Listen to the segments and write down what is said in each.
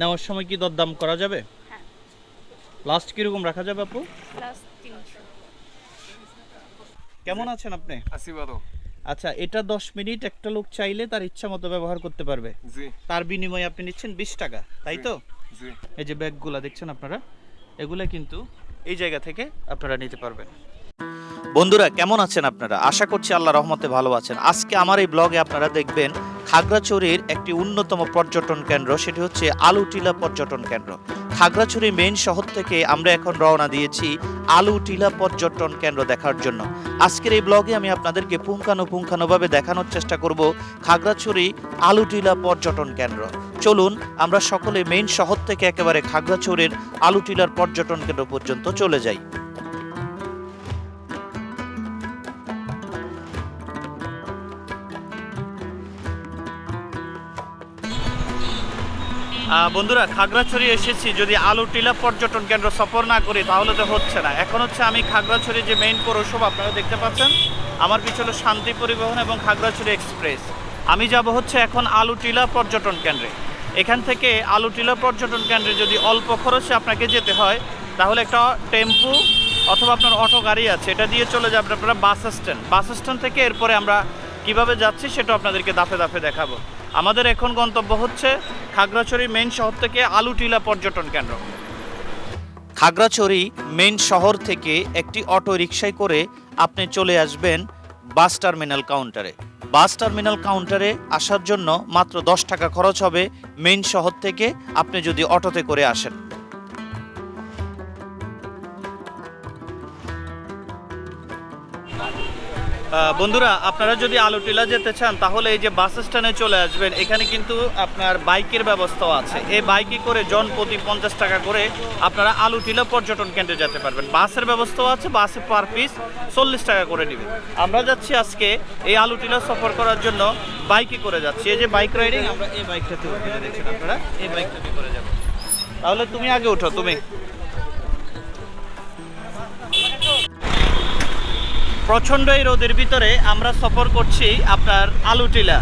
নেওয়ার সময় কি দরদাম করা যাবে? হ্যাঁ। লাস্ট কীরকম রাখা যাবে আপু? কেমন আছেন আপনি? আসি ভালো। আচ্ছা এটা দশ মিনিট একটা লোক চাইলে তার ইচ্ছা মতো ব্যবহার করতে পারবে। জি। তার বিনিময়ে আপনি নিচ্ছেন বিশ টাকা তাই তো? জি। এই যে ব্যাগগুলা দেখছেন আপনারা এগুলা কিন্তু এই জায়গা থেকে আপনারা নিতে পারবেন। বন্ধুরা কেমন আছেন আপনারা? আশা করছি আল্লাহ রহমতে ভালো আছেন। আজকে আমার এই ব্লগে আপনারা দেখবেন খাগড়াছড়ির একটি অন্যতম পর্যটন কেন্দ্র, সেটি হচ্ছে আলুটিলা পর্যটন কেন্দ্র। খাগড়াছড়ি মেইন শহর থেকে আমরা এখন রওনা দিয়েছি আলুটিলা পর্যটন কেন্দ্র দেখার জন্য। আজকের এই ব্লগে আমি আপনাদেরকে পুঙ্খানুপুঙ্খানুভাবে দেখানোর চেষ্টা করব খাগড়াছড়ি আলুটিলা পর্যটন কেন্দ্র। চলুন, আমরা সকলে মেইন শহর থেকে একেবারে খাগড়াছড়ির আলুটিলার পর্যটন কেন্দ্র পর্যন্ত চলে যাই। বন্ধুরা, খাগড়াছড়ি এসেছি। যদি আলুটিলা পর্যটন কেন্দ্র সফর না করি, তাহলে তো হচ্ছে না। এখন হচ্ছে আমি খাগড়াছড়ি যে মেইন পৌরসভা, আপনারা দেখতে পাচ্ছেন, আমার পিছনে শান্তি পরিবহন এবং খাগড়াছড়ি এক্সপ্রেস আমি যাব হচ্ছে এখন আলুটিলা পর্যটন কেন্দ্রে। এখান থেকে আলুটিলা পর্যটন কেন্দ্রে যদি অল্প খরচে আপনাকে যেতে হয়, তাহলে একটা টেম্পু অথবা আপনার অটো গাড়ি আছে, এটা দিয়ে চলে যাবেন আপনারা বাস স্ট্যান্ড। বাস স্ট্যান্ড থেকে এরপরে আমরা কীভাবে যাচ্ছি, সেটা আপনাদেরকে দাফে দাফে দেখাবো। আমাদের এখন গন্তব্য হচ্ছে খাগড়াছড়ি মেইন শহর থেকে আলুটিলা পর্যটন কেন্দ্র। খাগড়াছড়ি মেইন শহর থেকে একটি অটো রিক্সায় করে আপনি চলে আসবেন বাস টার্মিনাল কাউন্টারে। বাস টার্মিনাল কাউন্টারে আসার জন্য মাত্র দশ টাকা খরচ হবে মেন শহর থেকে আপনি যদি অটোতে করে আসেন। বন্ধুরা, আপনারা যদি আলুটিলা যেতে চান, তাহলে এই যে বাস স্ট্যান্ডে চলে আসবেন। এখানে কিন্তু আপনার বাইকের ব্যবস্থাও আছে। এই বাইকে করে জন প্রতি পঞ্চাশ টাকা করে আপনারা আলুটিলা পর্যটন কেন্দ্রে যেতে পারবেন। বাসের ব্যবস্থাও আছে, বাসে পার পিস চল্লিশ টাকা করে দিবে আমরা যাচ্ছি আজকে এই আলুটিলা সফর করার জন্য বাইকে করে যাচ্ছি। এই যে বাইক রাইডিং আমরা এই বাইকটাতে উঠে দেখছেন আপনারা, এই বাইকটাতে করে যাব। তাহলে তুমি আগে ওঠো, তুমি। প্রচণ্ড এই রোদের ভিতরে আমরা সফর করছি আপনার আলুটিলা,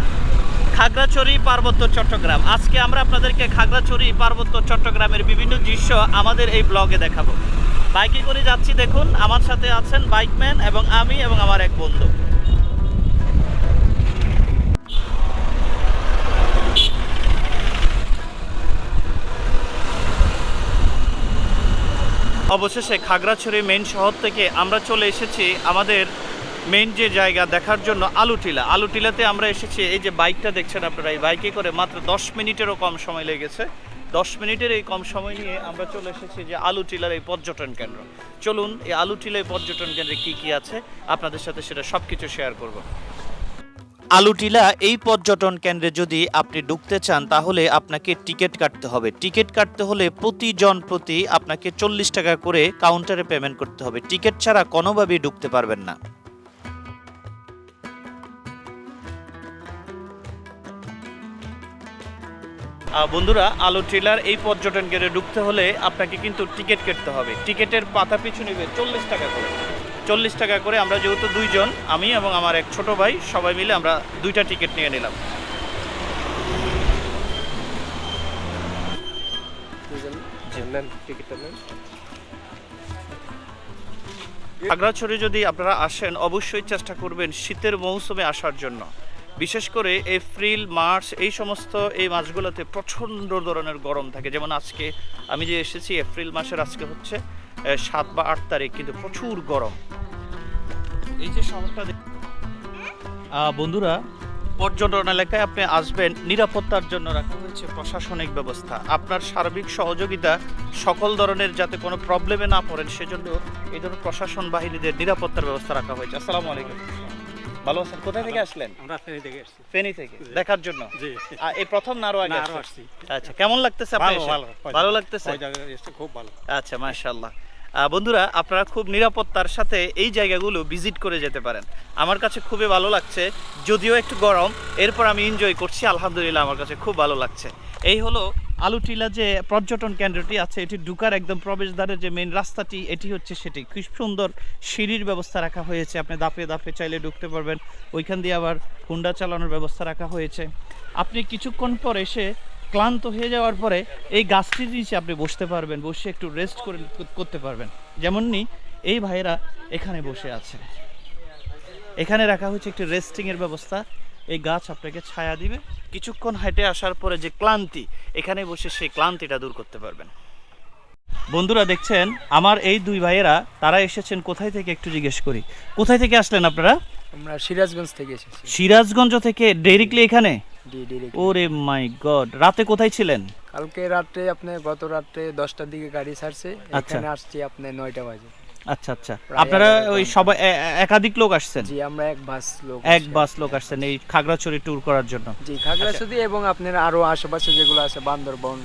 খাগড়াছড়ি, পার্বত্য চট্টগ্রাম। আজকে আমরা আপনাদেরকে খাগড়াছড়ি, পার্বত্য চট্টগ্রামের বিভিন্ন দৃশ্য আমাদের এই ব্লগে দেখাবো। বাইকে করে যাচ্ছি দেখুন, আমার সাথে আছেন বাইকম্যান এবং আমি এবং আমার এক বন্ধু। অবশেষে খাগড়াছড়ি মেইন শহর থেকে আমরা চলে এসেছি আমাদের মেইন যে জায়গা দেখার জন্য আলুটিলা। আলুটিলাতে আমরা এসেছি, এই যে বাইকটা দেখছেন আপনারা, এই বাইকে করে মাত্র দশ মিনিটেরও কম সময় লেগেছে। দশ মিনিটের এই কম সময় নিয়ে আমরা চলে এসেছি যে আলুটিলার এই পর্যটন কেন্দ্র। চলুন, এই আলুটিলা এই পর্যটন কেন্দ্রে কি কি আছে? আপনাদের সাথে সেটা সব কিছু শেয়ার করব। আলুটিলা, এই পর্যটন কেন্দ্রে যদি আপনি ঢুকতে চান, তাহলে আপনাকে টিকিট কাটতে হবে। টিকিট কাটতে হলে প্রতিজন প্রতি আপনাকে চল্লিশ টাকা করে কাউন্টারে পেমেন্ট করতে হবে। টিকিট ছাড়া কোনোভাবেই ঢুকতে পারবেন না। বন্ধুরা আলু ট্রেলার এই পর্যটন কেন্দ্রে ঢুকতে হলে আপনাকে কিন্তু টিকিট কাটতে হবে। টিকিটের পাতা পিছু নেবে চল্লিশ টাকা করে। চল্লিশ টাকা করে আমরা যেহেতু দুইজন আমি এবং আমার এক ছোট ভাই সবাই মিলে আমরা দুইটা টিকিট নিয়ে নিলাম। খাগড়াছড়ি যদি আপনারা আসেন অবশ্যই চেষ্টা করবেন শীতের মৌসুমে আসার জন্য। বিশেষ করে এপ্রিল মার্চ এই সমস্ত এই মাসগুলোতে প্রচণ্ড ধরনের গরম থাকে। যেমন আজকে আমি যে এসেছি এপ্রিল মাসের আজকে হচ্ছে সাত বা আট তারিখ কিন্তু প্রচুর গরম। এই যে শহরটা বন্ধুরা পর্যটন এলাকায় আপনি আসবেন নিরাপত্তার জন্য রাখা হয়েছে প্রশাসনিক ব্যবস্থা। আপনার সার্বিক সহযোগিতা সকল ধরনের যাতে কোনো প্রবলেমে না পড়েন সেজন্য এই ধরনের প্রশাসন বাহিনীদের নিরাপত্তার ব্যবস্থা রাখা হয়েছে। আসসালামু আলাইকুম। ভালো আছেন? কোথায় থেকে আসলেন? আমরা ফেনী থেকে এসেছি ফেনী থেকে? দেখার জন্য? জি। এই প্রথম না আরও আগে? আসছি। আচ্ছা কেমন লাগতেছে ভালো ভালো। ভালো লাগতেছে? খুব ভালো। আচ্ছা মাশাল্লাহ আহ, বন্ধুরা, আপনারা খুব নিরাপত্তার সাথে এই জায়গাগুলো ভিজিট করে যেতে পারেন। আমার কাছে খুবই ভালো লাগছে, যদিও একটু গরম, এরপর আমি এনজয় করছি, আলহামদুলিল্লাহ আমার কাছে খুব ভালো লাগছে। এই হলো আলুটিলা যে পর্যটন কেন্দ্রটি আছে, এটি ঢুকার একদম প্রবেশদ্বারের যে মেন রাস্তাটি, এটি হচ্ছে সেটি। খুব সুন্দর সিঁড়ির ব্যবস্থা রাখা হয়েছে, আপনি দাপে দাপে চাইলে ঢুকতে পারবেন। ওইখান দিয়ে আবার হুন্ডা চালানোর ব্যবস্থা রাখা হয়েছে। আপনি কিছুক্ষণ পর এসে ক্লান্ত হয়ে যাওয়ার পরে এই গাছটির নিচে আপনি বসতে পারবেন বসে একটু রেস্ট করে করতে পারবেন। যেমননি এই ভাইয়েরা এখানে বসে আছে। এখানে রাখা হচ্ছে একটি রেস্টিং এর ব্যবস্থা। এই গাছ আপনাকে ছায়া দিবে। কিছুক্ষণ হেঁটে আসার পরে যে ক্লান্তি এখানে বসে সেই ক্লান্তিটা দূর করতে পারবেন। বন্ধুরা দেখছেন আমার এই দুই ভাইয়েরা তারা এসেছেন কোথায় থেকে একটু জিজ্ঞেস করি। কোথায় থেকে আসলেন আপনারা? আমরা সিরাজগঞ্জ থেকে এসেছি। সিরাজগঞ্জ থেকে ডেরিকলি এখানে? ওরে মাই গড রাতে কোথায় ছিলেন? কালকে রাত্রে আপনি গত রাত্রে দশটার দিকে গাড়ি ছাড়ছে আচ্ছা। এখানে আসছি আপনি নয়টা বাজে। আচ্ছা আচ্ছা। আপনারা ওই সবাই একাধিক লোক আসছেন? জি আমরা এক বাস লোক এক বাস লোক আসছেন এই খাগড়াছড়ি ট্যুর করার জন্য। জি খাগড়াছড়ি এবং আপনার আরও আশেপাশে যেগুলো আছে বান্দরবন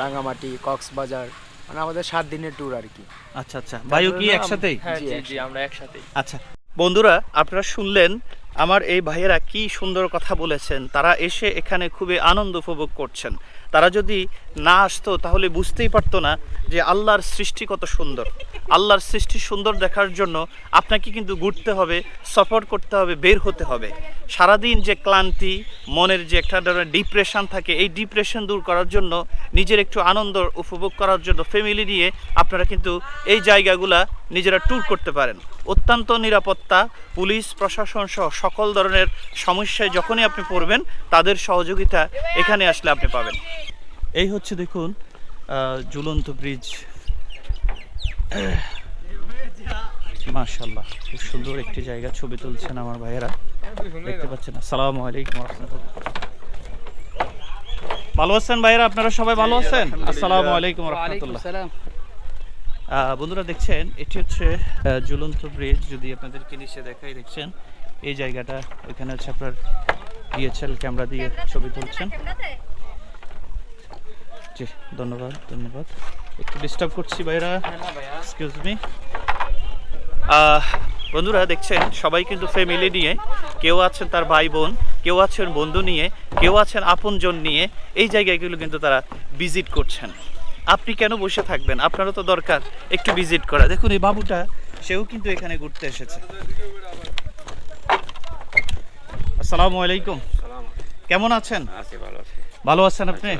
রাঙামাটি কক্সবাজার মানে আমাদের সাত দিনের ট্যুর আর কি। আচ্ছা আচ্ছা। ভাইও কি একসাথেই? হ্যাঁ, জি জি, জি আমরা একসাথেই। আচ্ছা। বন্ধুরা আপনারা শুনলেন আমার এই ভাইয়েরা কি সুন্দর কথা বলেছেন তারা এসে এখানে খুবই আনন্দ উপভোগ করছেন। তারা যদি না আসতো তাহলে বুঝতেই পারতো না যে আল্লাহর সৃষ্টি কত সুন্দর। আল্লাহর সৃষ্টি সুন্দর দেখার জন্য আপনাকে কিন্তু ঘুরতে হবে, সফর করতে হবে, বের হতে হবে। সারাদিন যে ক্লান্তি, মনের যে একটা ধরনের ডিপ্রেশন থাকে, এই ডিপ্রেশন দূর করার জন্য, নিজের একটু আনন্দ উপভোগ করার জন্য ফ্যামিলি নিয়ে আপনারা কিন্তু এই জায়গাগুলা নিজেরা ট্যুর করতে পারেন। অত্যন্ত নিরাপত্তা, পুলিশ, প্রশাসন সহ সকল ধরনের সমস্যায় যখনই আপনি পড়বেন, তাদের সহযোগিতা এখানে আসলে আপনি পাবেন। এই হচ্ছে দেখুন ঝুলন্ত ব্রিজ মাশাল্লাহ খুব সুন্দর একটি জায়গা ছবি তুলছেন আমার ভাইয়েরা। দেখতে পাচ্ছেন আসসালামু আলাইকুম রহমতুল্লাহ ভালো আছেন ভাইয়েরা? আপনারা সবাই ভালো আছেন? আসসালামু আলাইকুম রহমতুল্লাহ আহ, বন্ধুরা দেখছেন এটি হচ্ছে ঝুলন্ত ব্রিজ যদি আপনাদেরকে নিচে দেখাই দেখছেন এই জায়গাটা এখানে হচ্ছে আপনার ডিএচএল ক্যামেরা দিয়ে ছবি তুলছেন। জি ধন্যবাদ ধন্যবাদ। একটু ডিস্টার্ব করছি ভাইরা এক্সকিউজ মি বন্ধুরা দেখছেন সবাই কিন্তু ফ্যামিলি নিয়ে কেউ আছেন তার ভাই বোন কেউ আছেন বন্ধু নিয়ে কেউ আছেন আপনজন নিয়ে এই জায়গাগুলো কিন্তু তারা ভিজিট করছেন। আপনি কেন বসে থাকবেন? আপনারও তো দরকার একটু ভিজিট করা। দেখুন এই বাবুটা সেও কিন্তু এখানে ঘুরতে এসেছে। আসসালামু আলাইকুম। কেমন আছেন? আছি ভালো আছি। ভালো আছেন আপনি?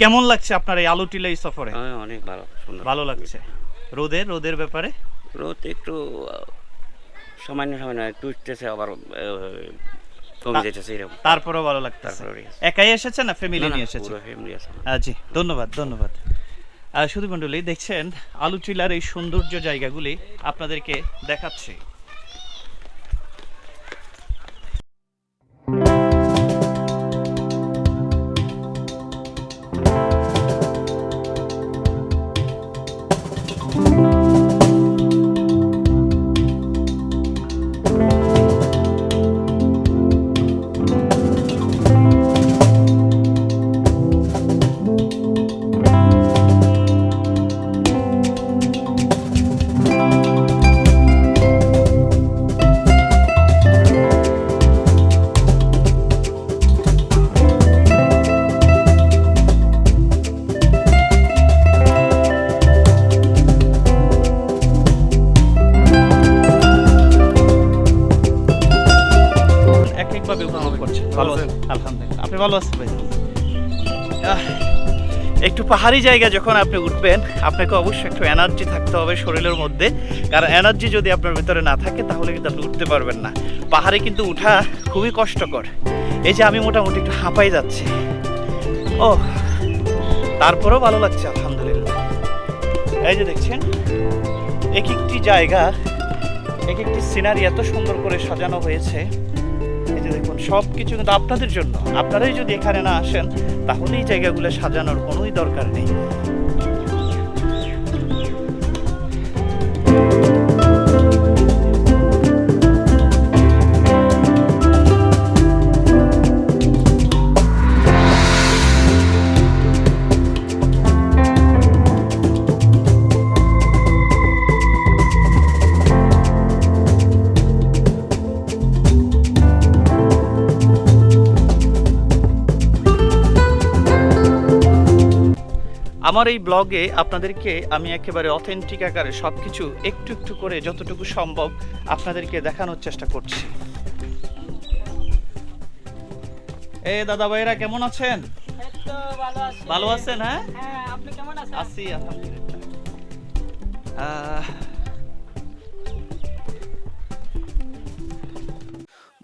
কেমন লাগছে আপনার এই আলুটিলা এই সফরে? হ্যাঁ অনেক ভালো ভালো লাগছে। রোদের রোদের ব্যাপারে? রোদ একটু সামান্য সামান্য একটু উঠতেছে আবার কমে যেতেছে এরকম। তারপরেও ভালো লাগতেছে। একাই এসেছেন না ফ্যামিলি নিয়ে এসেছেন? ফ্যামিলি আছে। জি ধন্যবাদ ধন্যবাদ। শুধু মণ্ডলী দেখছেন আলু টিলার এই সৌন্দর্য জায়গাগুলি আপনাদেরকে দেখাচ্ছি। পাহাড়ি জায়গা যখন আপনি উঠবেন, আপনাকে অবশ্যই একটু এনার্জি থাকতে হবে শরীরের মধ্যে। কারণ এনার্জি যদি আপনার ভিতরে না থাকে, তাহলে কিন্তু আপনি উঠতে পারবেন না। পাহাড়ে কিন্তু উঠা খুবই কষ্টকর। এই যে আমি মোটামুটি একটু হাঁপাই যাচ্ছি। ও তারপরেও ভালো লাগছে, আলহামদুলিল্লাহ। এই যে দেখছেন এক একটি জায়গা এক একটি সিনারি এত সুন্দর করে সাজানো হয়েছে। এই যে দেখুন সব কিছু কিন্তু আপনাদের জন্য। আপনারাই যদি এখানে না আসেন, তাহলে এই জায়গাগুলো সাজানোর কোনোই দরকার নেই। আমার এই ব্লগে আপনাদেরকে আমি একেবারে অথেন্টিক আকারে সব কিছু একটু একটু করে যতটুকু সম্ভব আপনাদেরকে দেখানোর চেষ্টা করছি। এ দাদা ভাইরা কেমন আছেন? ভালো আছেন হ্যাঁ? হ্যাঁ আপনি কেমন আছেন? আছি আলহামদুলিল্লাহ।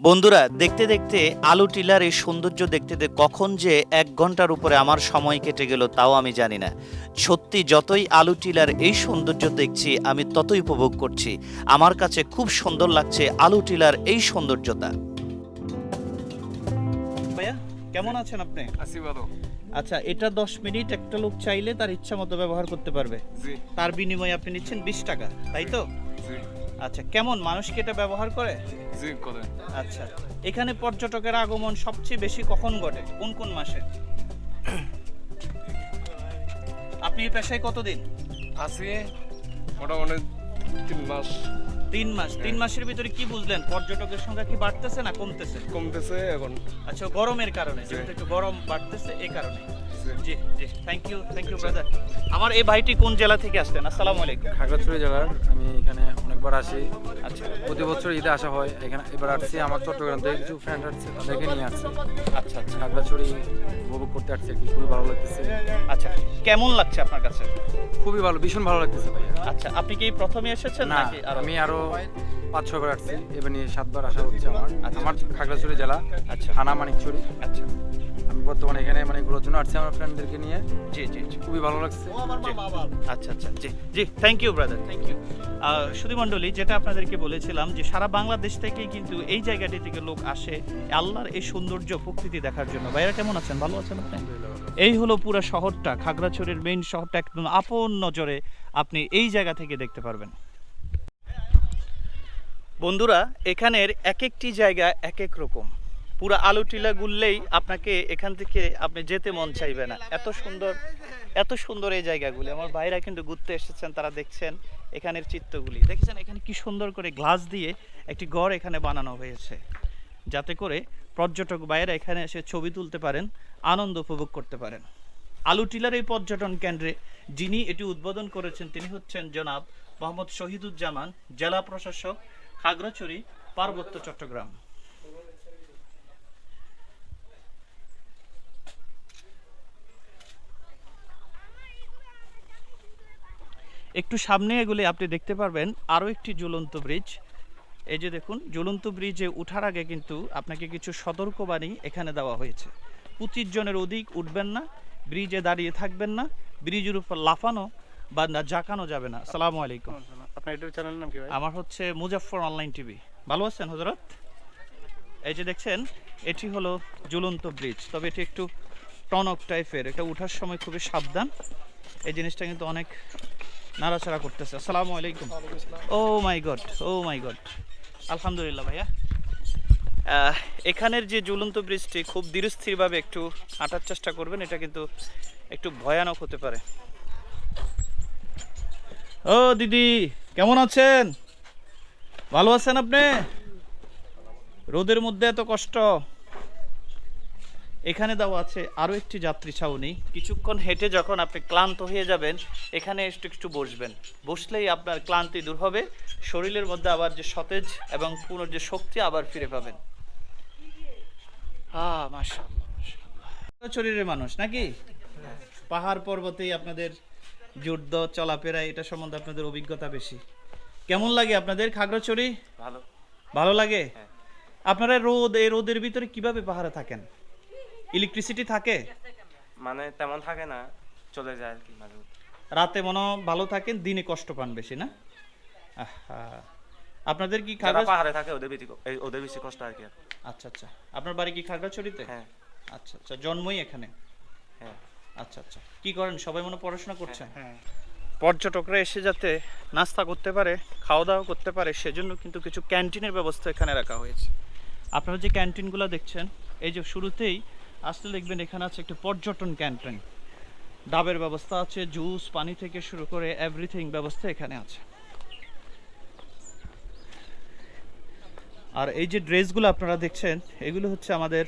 বন্ধুরা দেখতে দেখতে আলু টিলার এই সৌন্দর্য দেখতে দেখতে কখন যে এক ঘণ্টার উপরে আমার সময় কেটে গেল তাও আমি জানি না। সত্যি যতই আলু টিলার এই সৌন্দর্য দেখছি আমি ততই উপভোগ করছি। আমার কাছে খুব সুন্দর লাগছে আলু টিলার এই সৌন্দর্যতা। ভাইয়া কেমন আছেন আপনি? আসি ভালো। আচ্ছা এটা দশ মিনিট একটা লোক চাইলে তার ইচ্ছা মতো ব্যবহার করতে পারবে। জি। তার বিনিময়ে আপনি নিচ্ছেন বিশ টাকা তাই তো? জি। আচ্ছা কেমন মানুষ কি এটা ব্যবহার করে? জি করে। আচ্ছা এখানে পর্যটকের আগমন সবচেয়ে বেশি কখন ঘটে? কোন কোন মাসে? আপনি এই পেশায় কতদিন? আছি মোটামুটি তিন মাস। তিন মাস তিন মাসের ভিতরে কি বুঝলেন? পর্যটকের সংখ্যা কি বাড়তেছে না কমতেছে? কমতেছে এখন। আচ্ছা গরমের কারণে যেহেতু একটু গরম বাড়তেছে এই কারণে। জি। জি thank you thank you brother আমার এই ভাইটি কোন জেলা থেকে আসলেন আসসালামু আলাইকুম। খাগড়াছড়ি জেলার আমি এখানে অনেকবার আসি। আচ্ছা। প্রতি বছর ঈদে আসা হয়। এখানে এবার আসছি আমার চট্টগ্রাম থেকে কিছু ফ্রেন্ড আসছে তাদেরকে নিয়ে আসছি। আচ্ছা আচ্ছা। খাগড়াছড়ি উপভোগ করতে আসছি আর কি খুবই ভালো লাগতেছে। আচ্ছা কেমন লাগছে আপনার কাছে? খুবই ভালো ভীষণ ভালো লাগতেছে ভাইয়া। আচ্ছা আপনি কি প্রথমে এসেছেন না নাকি আমি আরও পাঁচ ছয়বার আসছি। এবার নিয়ে সাতবার আসা হচ্ছে আমার। আচ্ছা। আমার খাগড়াছড়ি জেলা আচ্ছা। থানা মানিকছড়ি আচ্ছা। আমি বর্তমানে এখানে মানে ঘোরার জন্য আসছি আমার ফ্রেন্ডদেরকে নিয়ে। জি জি জি। খুবই ভালো লাগছে। আচ্ছা আচ্ছা। জি জি thank you brother thank you যেটা আপনাদেরকে বলেছিলাম যে সারা বাংলাদেশ থেকেই কিন্তু এই জায়গাটি থেকে লোক আসে আল্লাহর এই সৌন্দর্য প্রকৃতি দেখার জন্য। ভাইরা কেমন আছেন? ভালো আছেন আপনি? এই হলো পুরো শহরটা খাগড়াছড়ির মেইন শহরটা। একদম আপন নজরে আপনি এই জায়গা থেকে দেখতে পারবেন। বন্ধুরা, এখানের এক একটি জায়গা এক এক রকম। পুরো আলু টিলা গুললেই আপনাকে এখান থেকে আপনি যেতে মন চাইবে না। এত সুন্দর এত সুন্দর এই জায়গাগুলি। আমার ভাইরা কিন্তু ঘুরতে এসেছেন, তারা দেখছেন এখানের চিত্রগুলি। দেখেছেন এখানে কি সুন্দর করে গ্লাস দিয়ে একটি ঘর এখানে বানানো হয়েছে। যাতে করে পর্যটক ভাইয়েরা এখানে এসে ছবি তুলতে পারেন, আনন্দ উপভোগ করতে পারেন। আলু টিলার এই পর্যটন কেন্দ্রে যিনি এটি উদ্বোধন করেছেন, তিনি হচ্ছেন জনাব মোহাম্মদ শহীদুজ্জামান, জেলা প্রশাসক খাগড়াছড়ি, পার্বত্য চট্টগ্রাম। একটু সামনে এগুলি আপনি দেখতে পারবেন, আরও একটি জ্বলন্ত ব্রিজ। এই যে দেখুন ঝুলন্ত ব্রিজে ওঠার আগে কিন্তু আপনাকে কিছু সতর্কবাণী এখানে দেওয়া হয়েছে। পঁচিশ জনের অধিক উঠবেন না, ব্রিজে দাঁড়িয়ে থাকবেন না, ব্রিজের উপর লাফানো বা জাকানো যাবে না। আসসালামু আলাইকুম। আপনার ইউটিউব চ্যানেলের নাম কি ভাই? আমার হচ্ছে মুজাফফর অনলাইন টিভি। ভালো আছেন হজরত এই যে দেখছেন এটি হলো ঝুলন্ত ব্রিজ তবে এটি একটু টনক টাইপের এটা ওঠার সময় খুবই সাবধান। এই জিনিসটা কিন্তু অনেক নাড়াচাড়া করতেছে। আসসালামু আলাইকুম। Oh my God oh my God. আলহামদুলিল্লাহ ভাইয়া। আহ, এখানের যে ঝুলন্ত ব্রিজটি খুব ধীরস্থিরভাবে একটু হাঁটার চেষ্টা করবেন এটা কিন্তু একটু ভয়ানক হতে পারে। ও দিদি! কেমন আছেন? ভালো আছেন আপনি? রোদের মধ্যে এত কষ্ট। এখানে দেওয়া আছে আরও একটি যাত্রী ছাউনি। কিছুক্ষণ হেঁটে যখন আপনি ক্লান্ত হয়ে যাবেন, এখানে একটু একটু বসবেন। বসলেই আপনার ক্লান্তি দূর হবে, শরীরের মধ্যে আবার যে সতেজ এবং পুনর যে শক্তি আবার ফিরে পাবেন। শরীরের মানুষ, নাকি? পাহাড় পর্বতেই আপনাদের যুদ্ধ চলাফেরা এটা সম্বন্ধে আপনাদের অভিজ্ঞতা বেশি। কেমন লাগে আপনাদের খাগড়াছড়ি? ভালো। ভালো লাগে? আপনারা রোদ এই রোদের ভিতরে কীভাবে পাহাড়ে থাকেন? ইলেকট্রিসিটি থাকে? মানে তেমন থাকে না চলে যায় আর কি মাঝে রাতে মনে ভালো থাকেন দিনে কষ্ট পান বেশি না? আপনাদের কি খাগড়া পাহাড়ে থাকে ওদের বেশি ওদের বেশি কষ্ট আর কি। আচ্ছা আচ্ছা। আপনার বাড়ি কি খাগড়াছড়িতে? হ্যাঁ। আচ্ছা আচ্ছা। জন্মই এখানে? হ্যাঁ আচ্ছা আচ্ছা। কি করেন? সবাই মনে পড়াশোনা করছেন? পর্যটকরা এসে যাতে নাস্তা করতে পারে, খাওয়া দাওয়া করতে পারে, সেজন্য কিন্তু কিছু ক্যান্টিনের ব্যবস্থা এখানে রাখা হয়েছে। আপনারা যে ক্যান্টিনগুলো দেখছেন, এই যে শুরুতেই আসলে দেখবেন এখানে আছে একটি পর্যটন ক্যান্টিন। ডাবের ব্যবস্থা আছে, জুস, পানি থেকে শুরু করে এভরিথিং ব্যবস্থা এখানে আছে। আর এই যে ড্রেসগুলো আপনারা দেখছেন, এগুলো হচ্ছে আমাদের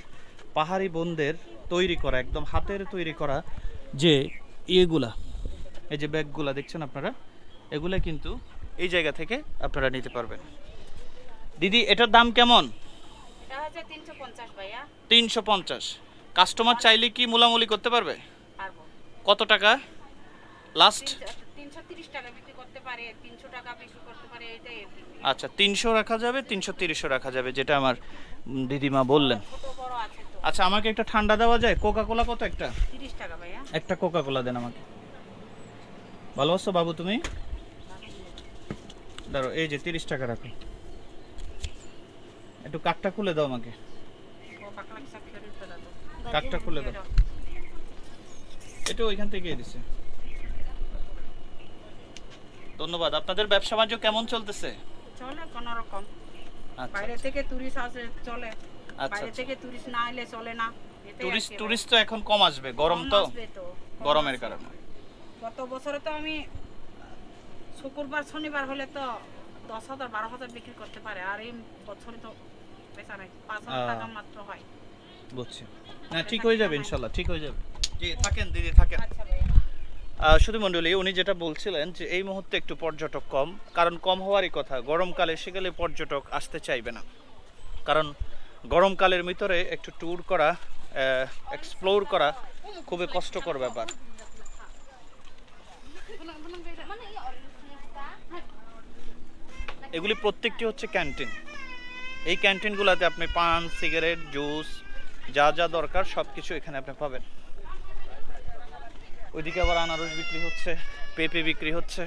পাহাড়ি বোনদের তৈরি করা একদম হাতের তৈরি করা যে ইয়েগুলা এই যে ব্যাগগুলা দেখছেন আপনারা এগুলা কিন্তু এই জায়গা থেকে আপনারা নিতে পারবেন। দিদি এটার দাম কেমন? তিনশো পঞ্চাশ কাস্টমার চাইলে কি মোলামুলি করতে পারবে? কত টাকা? লাস্ট। আচ্ছা তিনশো রাখা যাবে তিনশো তিরিশও রাখা যাবে যেটা আমার দিদিমা বললেন। আচ্ছা আমাকে একটা ঠান্ডা দেওয়া যায়? কোকা কোলা কত একটা? তিরিশ টাকা ভাইয়া। একটা কোকা কোলা দেন আমাকে। ভালো আছো বাবু তুমি? ধরো এই যে তিরিশ টাকা রাখো। একটু কাকটা খুলে দাও আমাকে। কাকটা খুলে দাও। এটা ওইখান থেকে দিছে। ধন্যবাদ। আপনাদের ব্যবসা বাণিজ্য কেমন চলতেছে? চলে কোনো রকম। আচ্ছা বাইরে থেকে টুরিস্ট আসে চলে। আচ্ছা বাইরে থেকে টুরিস্ট না এলে চলে না টুরিস্ট টুরিস্ট তো এখন কম আসবে গরম তো আসবে তো, কম গরমের কারণে। গত বছরে তো আমি শুক্রবার শনিবার হলে তো দশ হাজার বারো হাজার বিক্রি করতে পারে আর এই বছরে তো পেশা নাই পাঁচ হাজার টাকা মাত্র হয়। বুঝছি। না ঠিক হয়ে যাবে ইনশাল্লাহ ঠিক হয়ে যাবে। জি থাকেন দিদি থাকেন। আচ্ছা আহ, শুধু মণ্ডলী উনি যেটা বলছিলেন যে এই মুহূর্তে একটু পর্যটক কম কারণ কম হওয়ারই কথা গরমকালে পর্যটক আসতে চাইবে না। কারণ গরমকালের ভিতরে একটু ট্যুর করা এক্সপ্লোর করা খুবই কষ্টকর ব্যাপার। এগুলি প্রত্যেকটি হচ্ছে ক্যান্টিন এই ক্যান্টিনগুলোতে আপনি পান সিগারেট জুস যা যা দরকার সব কিছু এখানে আপনি পাবেন। ওইদিকে আবার আনারস বিক্রি হচ্ছে, পেঁপে বিক্রি হচ্ছে।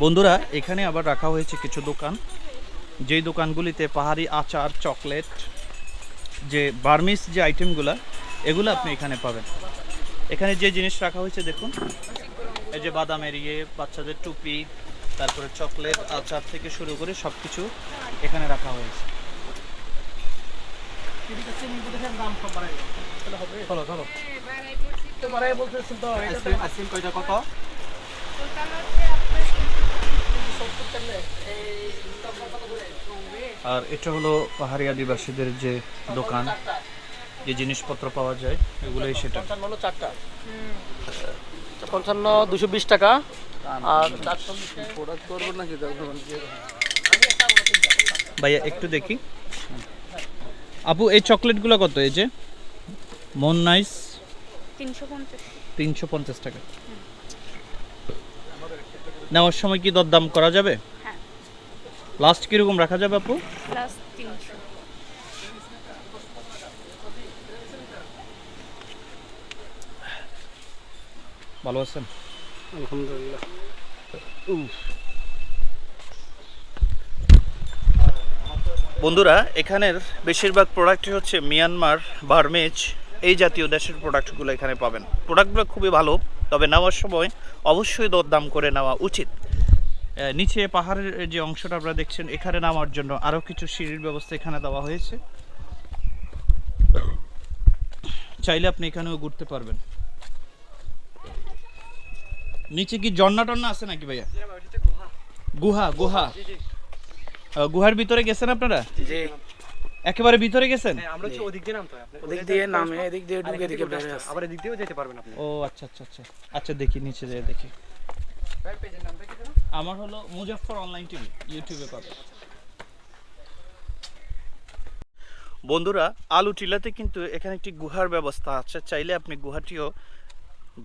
বন্ধুরা এখানে আবার রাখা হয়েছে কিছু দোকান। যেই দোকানগুলিতে পাহাড়ি আচার চকলেট যে বার্মিস যে আইটেমগুলো এগুলো আপনি এখানে পাবেন। এখানে যে জিনিস রাখা হয়েছে দেখুন। এই যে বাদামের ইয়ে বাচ্চাদের টুপি তারপরে চকলেট আচার থেকে শুরু করে সব কিছু এখানে রাখা হয়েছে। আর এটা হলো পাহাড়ি আদিবাসীদের যে দোকান যে জিনিসপত্র পাওয়া যায় এগুলোই সেটা। পঞ্চান্ন চারটা। পঞ্চান্ন দুশো বিশ টাকা। আর প্রোডাক্ট করব নাকি ভাইয়া একটু দেখি। আপু এই চকলেটগুলো কত? এই যে মন নাইস। তিনশো পঞ্চাশ। তিনশো পঞ্চাশ টাকা। নেওয়ার সময় কি দরদাম করা যাবে? হ্যাঁ। লাস্ট কীরকম রাখা যাবে আপু? ভালো আছেন? আলহামদুলিল্লাহ। বন্ধুরা এখানের বেশিরভাগ প্রোডাক্টই হচ্ছে মিয়ানমার বার্মেজ এই জাতীয় দেশের প্রোডাক্টগুলো এখানে পাবেন। প্রোডাক্টগুলো খুবই ভালো। তবে নেওয়ার সময় অবশ্যই দরদাম করে নেওয়া উচিত। নিচে পাহাড়ের যে অংশটা আপনারা দেখছেন এখানে নামার জন্য আরও কিছু সিঁড়ির ব্যবস্থা এখানে দেওয়া হয়েছে। চাইলে আপনি এখানেও ঘুরতে পারবেন। নিচে কি ঝর্ণা টন্না আছে নাকি ভাইয়া? গুহা। গুহা গুহার ভিতরে গেছেন আপনারা? একেবারে ভিতরে গেছেন? আমরা হচ্ছে ওদিক দিয়ে নামতে হয়। ওদিক দিয়ে নামে এদিক দিয়ে ঢুকে এদিকে বের হয়ে আসে। আবার এদিক দিয়েও যেতে পারবেন আপনি। ও আচ্ছা আচ্ছা আচ্ছা। আচ্ছা দেখি নিচে যেয়ে দেখি। আমার হলো মুজাফফর অনলাইন টিভি ইউটিউবে পাবে বন্ধুরা আলু টিলাতে কিন্তু এখানে একটি গুহার ব্যবস্থা আছে। চাইলে আপনি গুহাটিও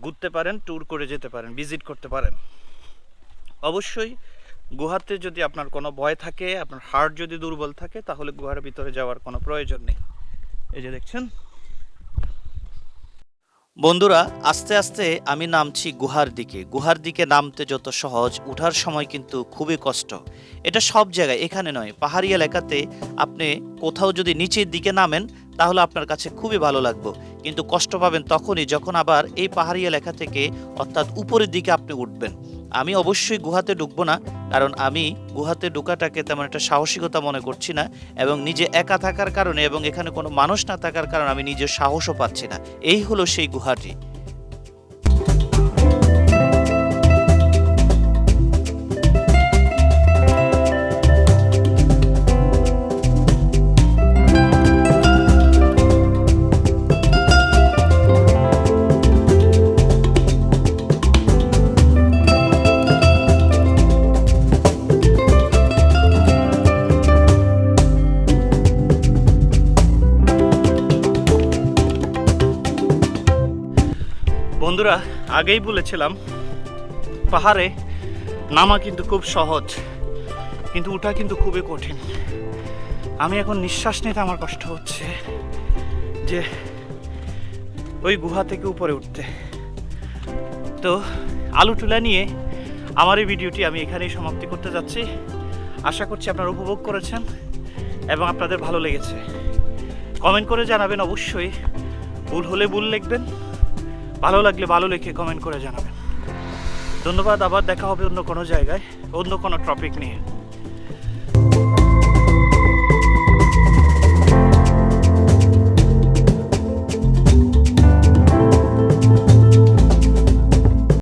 ঘুরতে পারেন ট্যুর করে যেতে পারেন ভিজিট করতে পারেন। অবশ্যই গুহাতে যদি আপনার কোনো ভয় থাকে, আপনার হার্ট যদি দুর্বল থাকে, তাহলে গুহার ভিতরে যাওয়ার কোনো প্রয়োজন নেই। এই যে দেখছেন? বন্ধুরা, আস্তে আস্তে আমি নামছি গুহার দিকে। গুহার দিকে নামতে যত সহজ, উঠার সময় কিন্তু খুবই কষ্ট। এটা সব জায়গায়, এখানে নয়। পাহাড়ি এলাকাতে আপনি কোথাও যদি নিচের দিকে নামেন, তাহলে আপনার কাছে খুবই ভালো লাগবে। কিন্তু কষ্ট পাবেন তখনই যখন আবার এই পাহাড়ি এলাকা থেকে, অর্থাৎ উপরের দিকে আপনি উঠবেন। আমি অবশ্যই গুহাতে ঢুকবো না, কারণ আমি গুহাতে ঢোকাটাকে তেমন একটা সাহসিকতা মনে করছি না এবং নিজে একা থাকার কারণে এবং এখানে কোনো মানুষ না থাকার কারণে আমি নিজের সাহসও পাচ্ছি না। এই হলো সেই গুহাটি। বন্ধুরা, আগেই বলেছিলাম, পাহাড়ে নামা কিন্তু খুব সহজ, কিন্তু ওটা কিন্তু খুবই কঠিন। আমি এখন নিঃশ্বাস নিতে আমার কষ্ট হচ্ছে যে ওই গুহা থেকে উপরে উঠতে। তো, আলু টুলা নিয়ে আমার এই ভিডিওটি আমি এখানেই সমাপ্তি করতে যাচ্ছি। আশা করছি আপনারা উপভোগ করেছেন এবং আপনাদের ভালো লেগেছে। কমেন্ট করে জানাবেন অবশ্যই, ভুল হলে ভুল লিখবেন। ভালো লাগলে ভালো লিখে কমেন্ট করে জানাবেন। ধন্যবাদ, আবার দেখা হবে অন্য কোনো জায়গায়, অন্য কোনো টপিক নিয়ে।